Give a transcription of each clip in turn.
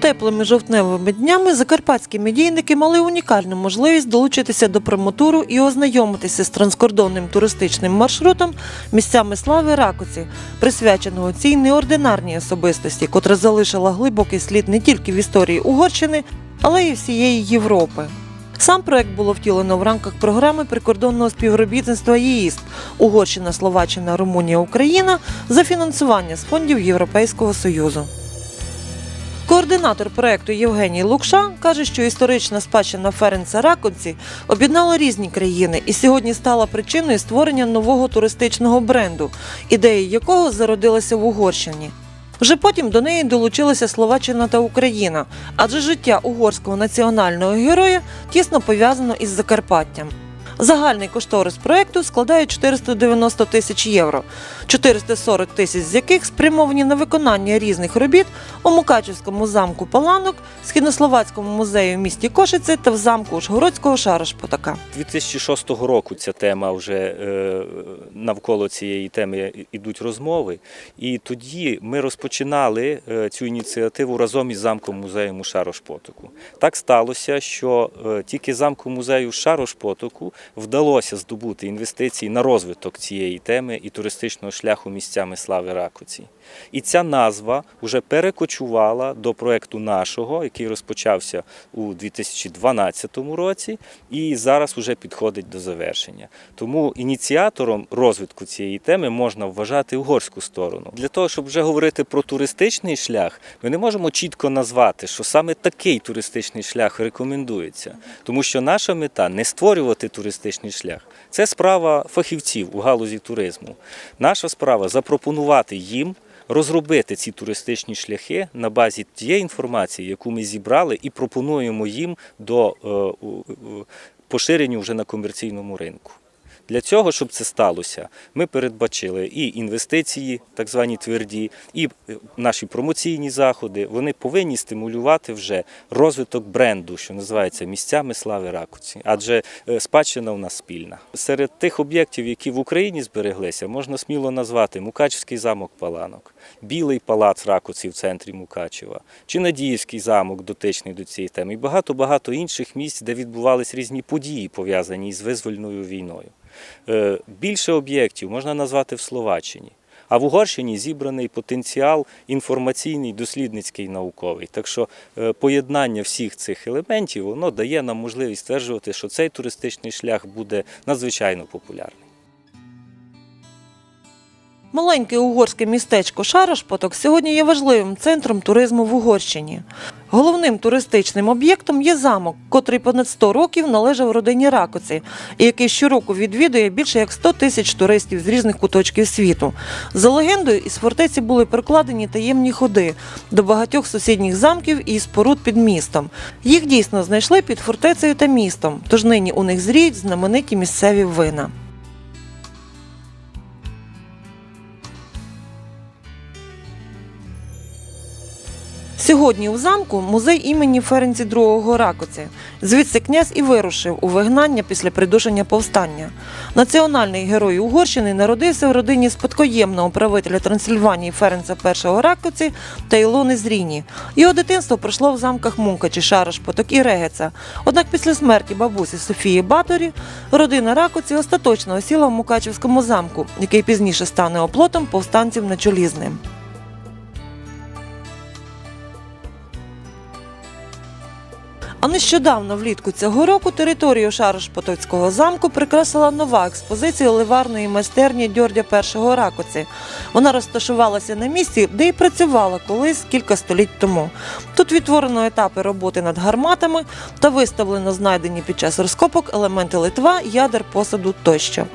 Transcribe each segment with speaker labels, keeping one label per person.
Speaker 1: Теплими жовтневими днями закарпатські медійники мали унікальну можливість долучитися до промотуру і ознайомитися з транскордонним туристичним маршрутом місцями слави Ракоці, присвяченого цій неординарній особистості, котра залишила глибокий слід не тільки в історії Угорщини, але й всієї Європи. Сам проект було втілено в рамках програми прикордонного співробітництва ЄІСП Угорщина, Словаччина, Румунія, Україна за фінансування з фондів Європейського Союзу. Координатор проекту Євгеній Лукша каже, що історична спадщина Ференца Раконці об'єднала різні країни і сьогодні стала причиною створення нового туристичного бренду, ідея якого зародилася в Угорщині. Вже потім до неї долучилися Словаччина та Україна, адже життя угорського національного героя тісно пов'язано із Закарпаттям. Загальний кошторис проекту складає 490 тисяч євро, 440 тисяч з яких спрямовані на виконання різних робіт у Мукачівському замку Паланок, Східнословацькому музеї в місті Кошице та в замку Ужгородського Шарош-Потака.
Speaker 2: 2006 року ця тема вже е, навколо цієї теми йдуть розмови. І тоді ми розпочинали е, цю ініціативу разом із замком музею Шарош-Потоку. Так сталося, що е, тільки замку музею Шарош-Потоку вдалося здобути інвестиції на розвиток цієї теми і туристичного шляху місцями слави Ракоці. І ця назва вже перекочувала до проекту нашого, який розпочався у 2012 році, і зараз вже підходить до завершення. Тому ініціатором розвитку цієї теми можна вважати угорську сторону. Для того, щоб вже говорити про туристичний шлях, ми не можемо чітко назвати, що саме такий туристичний шлях рекомендується, тому що наша мета не створювати туристичний шлях. Це справа фахівців у галузі туризму. Наша справа запропонувати їм розробити ці туристичні шляхи на базі тієї інформації, яку ми зібрали, і пропонуємо їм до е, поширенню вже на комерційному ринку. Для цього, щоб це сталося, ми передбачили і інвестиції, так звані тверді, і е, наші промоційні заходи. Вони повинні стимулювати вже розвиток бренду, що називається місцями слави Ракуці. Адже е, спадщина у нас спільна. Серед тих об'єктів, які в Україні збереглися, можна сміло назвати Мукачівський замок Паланок, Білий палац Ракуці в центрі Мукачева, чи Надіївський замок, дотичний до цієї теми, і багато-багато інших місць, де відбувались різні події, пов'язані з визвольною війною. Е, Більше об'єктів можна назвати в Словаччині. А в Угорщині зібраний потенціал інформаційний, дослідницький, науковий. Так що е, поєднання всіх цих елементів воно дає нам можливість стверджувати, що цей туристичний шлях буде надзвичайно популярний.
Speaker 1: Маленьке угорське містечко Шарош-Поток сьогодні є важливим центром туризму в Угорщині. Головним туристичним об'єктом є замок, котрий понад 100 років належав родині Ракоці, і який щороку відвідує більше як 100 тисяч туристів з різних куточків світу. За легендою, із фортеці були прокладені таємні ходи до багатьох сусідніх замків і споруд під містом. Їх дійсно знайшли під фортецею та містом, тож нині у них зріють знамениті місцеві вина. Сьогодні у замку музей імені Ференці II Ракоці. Звідси князь і вирушив у вигнання після придушення повстання. Національний герой Угорщини народився в родині спадкоємного правителя Трансильванії Ференца І Ракоці та Ілони Зріні. Його дитинство пройшло в замках Мункачі, Шараш, Поток і Регеца. Однак після смерті бабусі Софії Баторі родина Ракоці остаточно осіла в Мукачівському замку, який пізніше стане оплотом повстанців на чолі з ним. А нещодавно влітку цього року територію Шарош-Потоцького замку прикрасила нова експозиція ливарної майстерні Дьордя першого Ракоці. Вона розташувалася на місці, де й працювала колись кілька століть тому. Тут відтворено етапи роботи над гарматами та виставлено знайдені під час розкопок елементи литва, ядер посаду тощо.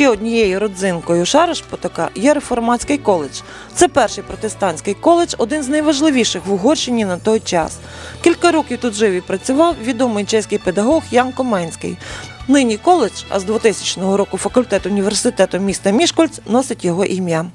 Speaker 1: Ще однією родзинкою Шарош-Потока є реформатський коледж. Це перший протестантський коледж, один з найважливіших в Угорщині на той час. Кілька років тут жив і працював відомий чеський педагог Ян Коменський. Нині коледж, а з 2000 року факультет університету міста Мішкольц носить його ім'я.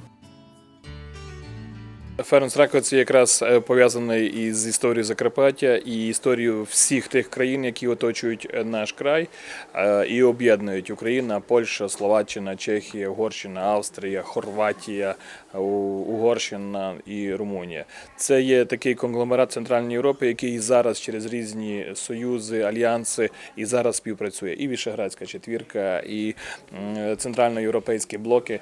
Speaker 3: Ференс Раковці якраз е, пов'язаний із історією Закарпаття і історією всіх тих країн, які оточують е, наш край е, і об'єднують Україна, Польща, Словаччина, Чехія, Угорщина, Австрія, Хорватія, Угорщина і Румунія. Це є такий конгломерат Центральної Європи, який зараз через різні союзи, альянси і зараз співпрацює. І Вішеградська четвірка, і центральноєвропейські блоки.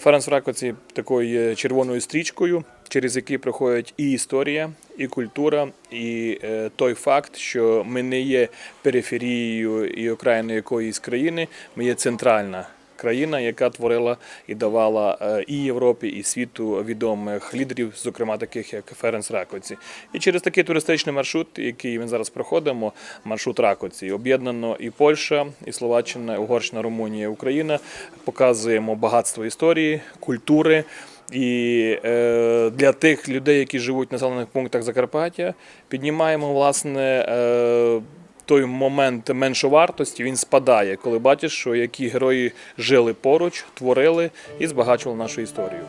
Speaker 3: Ференс Раковці такою червоною стрічкою через які проходять і історія, і культура, і е, той факт, що ми не є периферією і окраїною якоїсь країни, ми є центральна країна, яка творила і давала е, і Європі, і світу відомих лідерів, зокрема таких як Ференс Раковці. І через такий туристичний маршрут, який ми зараз проходимо, маршрут Раковці, об'єднано і Польща, і Словаччина, і Угорщина, Румунія, і Україна. Показуємо багатство історії, культури. І е, для тих людей, які живуть в населених пунктах Закарпаття, піднімаємо власне. Е, той момент меншовартості він спадає, коли бачиш, що які герої жили поруч, творили і збагачували нашу історію.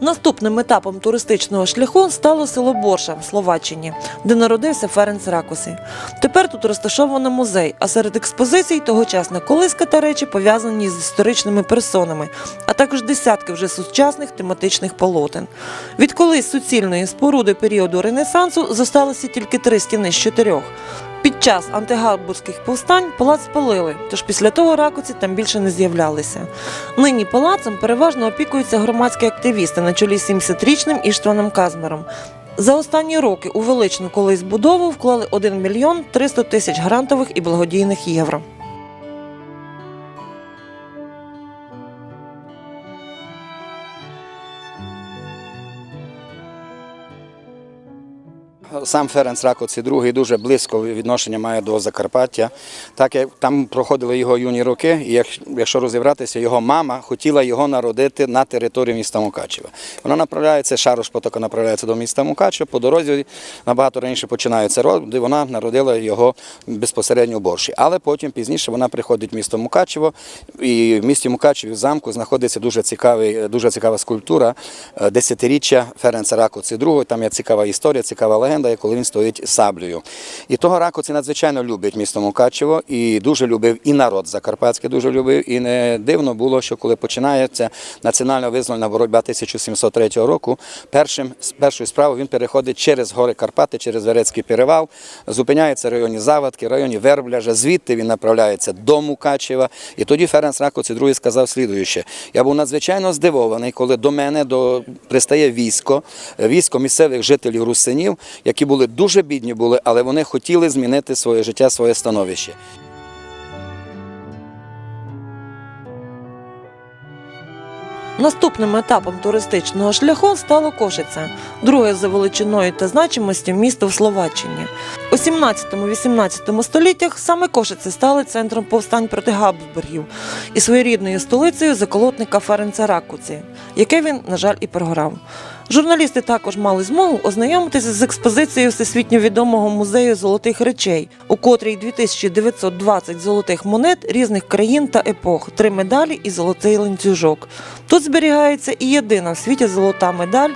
Speaker 1: Наступним етапом туристичного шляху стало село Борша в Словаччині, де народився Ференц Ракусі. Тепер тут розташовано музей, а серед експозицій тогочасна колиска та речі пов'язані з історичними персонами, а також десятки вже сучасних тематичних полотен. Від колись суцільної споруди періоду Ренесансу зосталося тільки три стіни з чотирьох. Під час антигарбурзьких повстань палац спалили, тож після того ракуці там більше не з'являлися. Нині палацом переважно опікуються громадські активісти на чолі з 70-річним Іштваном Казмером. За останні роки у величну колись будову вклали 1 мільйон 300 тисяч грантових і благодійних євро.
Speaker 4: Сам Ференц Раковці II дуже близько відношення має до Закарпаття. Так як там проходили його юні роки, і якщо розібратися, його мама хотіла його народити на території міста Мукачева. Вона направляється, Шарош потока направляється до міста Мукачева, по дорозі набагато раніше починаються роди, вона народила його безпосередньо у Борші. Але потім пізніше вона приходить в місто Мукачево, і в місті Мукачеві в замку знаходиться дуже, цікавий, дуже цікава скульптура е, десятиріччя Ференца Раковці II. Там є цікава історія, цікава легенда, коли він стоїть саблею. І того Раковці надзвичайно любить місто Мукачево і дуже любив і народ закарпатський дуже любив. І не дивно було, що коли починається національно визвольна боротьба 1703 року, першим, першою справою він переходить через гори Карпати, через Верецький перевал, зупиняється в районі Завадки, в районі Вербляжа, звідти він направляється до Мукачева. І тоді Ференц Раковці II сказав слідуюче. Я був надзвичайно здивований, коли до мене до, пристає військо, військо місцевих жителів русинів, які були дуже бідні були, але вони хотіли змінити своє життя, своє становище.
Speaker 1: Наступним етапом туристичного шляху стало Кошице, друге за величиною та значимостю місто в Словаччині. У 17-18 століттях саме Кошице стали центром повстань проти Габсбургів і своєрідною столицею заколотника Ференца Ракуці, яке він, на жаль, і програв. Журналісти також мали змогу ознайомитися з експозицією всесвітньо відомого музею золотих речей, у котрій 2920 золотих монет різних країн та епох, три медалі і золотий ланцюжок. Тут зберігається і єдина в світі золота медаль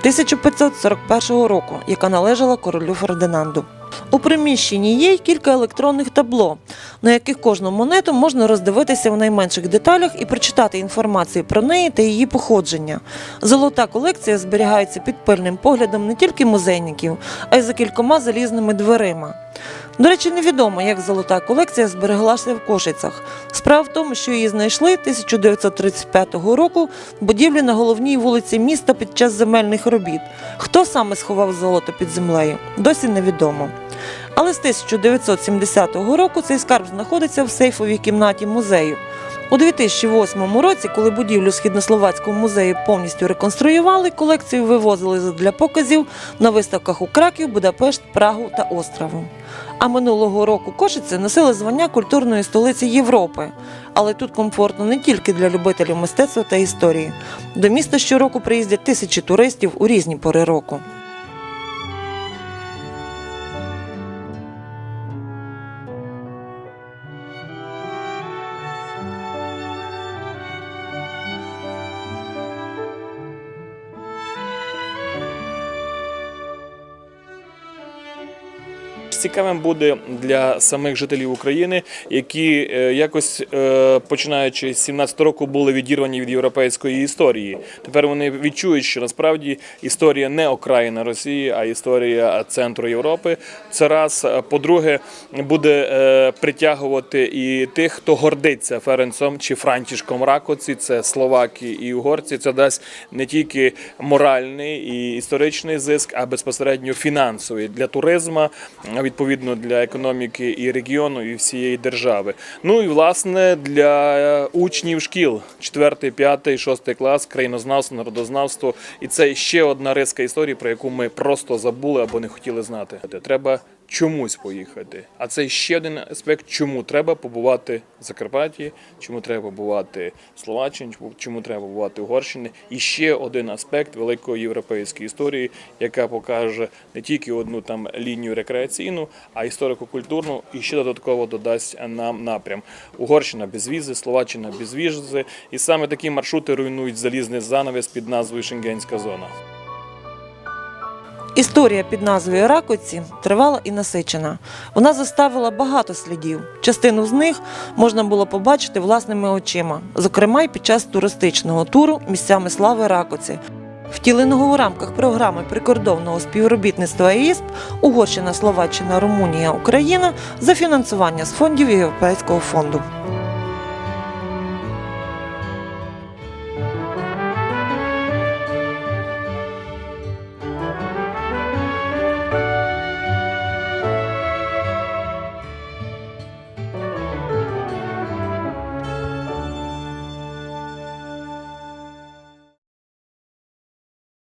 Speaker 1: 1541 року, яка належала королю Фердинанду. У приміщенні є й кілька електронних табло, на яких кожну монету можна роздивитися в найменших деталях і прочитати інформацію про неї та її походження. Золота колекція зберігається під пильним поглядом не тільки музейників, а й за кількома залізними дверима. До речі, невідомо, як золота колекція збереглася в Кошицях. Справа в тому, що її знайшли 1935 року в будівлі на головній вулиці міста під час земельних робіт. Хто саме сховав золото під землею, досі невідомо. Але з 1970 року цей скарб знаходиться в сейфовій кімнаті музею. У 2008 році, коли будівлю східнословацького музею повністю реконструювали, колекцію вивозили для показів на виставках у Краків, Будапешт, Прагу та Острову. А минулого року Кошице носили звання культурної столиці Європи. Але тут комфортно не тільки для любителів мистецтва та історії. До міста щороку приїздять тисячі туристів у різні пори року.
Speaker 3: Цікавим буде для самих жителів України, які е, якось е, починаючи з 17 року були відірвані від європейської історії. Тепер вони відчують, що насправді історія не окраїна Росії, а історія центру Європи. Це раз. По-друге, буде е, притягувати і тих, хто гордиться Ференцом чи Франтішком Ракоці, це словаки і угорці. Це дасть не тільки моральний і історичний зиск, а безпосередньо фінансовий для туризму, відповідно для економіки і регіону, і всієї держави. Ну і власне для учнів шкіл 4, 5, 6 клас, країнознавство, народознавство. І це ще одна риска історії, про яку ми просто забули або не хотіли знати. Треба чомусь поїхати. А це ще один аспект, чому треба побувати в Закарпатті, чому треба побувати в Словаччині, чому треба побувати в Угорщині. І ще один аспект великої європейської історії, яка покаже не тільки одну там лінію рекреаційну, а історико-культурну, і ще додатково додасть нам напрям. Угорщина без візи, Словаччина без візи. І саме такі маршрути руйнують залізний занавес під назвою Шенгенська зона.
Speaker 1: Історія під назвою Ракоці тривала і насичена. Вона заставила багато слідів. Частину з них можна було побачити власними очима, зокрема й під час туристичного туру місцями слави Ракоці. Втіленого у рамках програми прикордонного співробітництва ЄСП Угорщина, Словаччина, Румунія, Україна за фінансування з фондів Європейського фонду.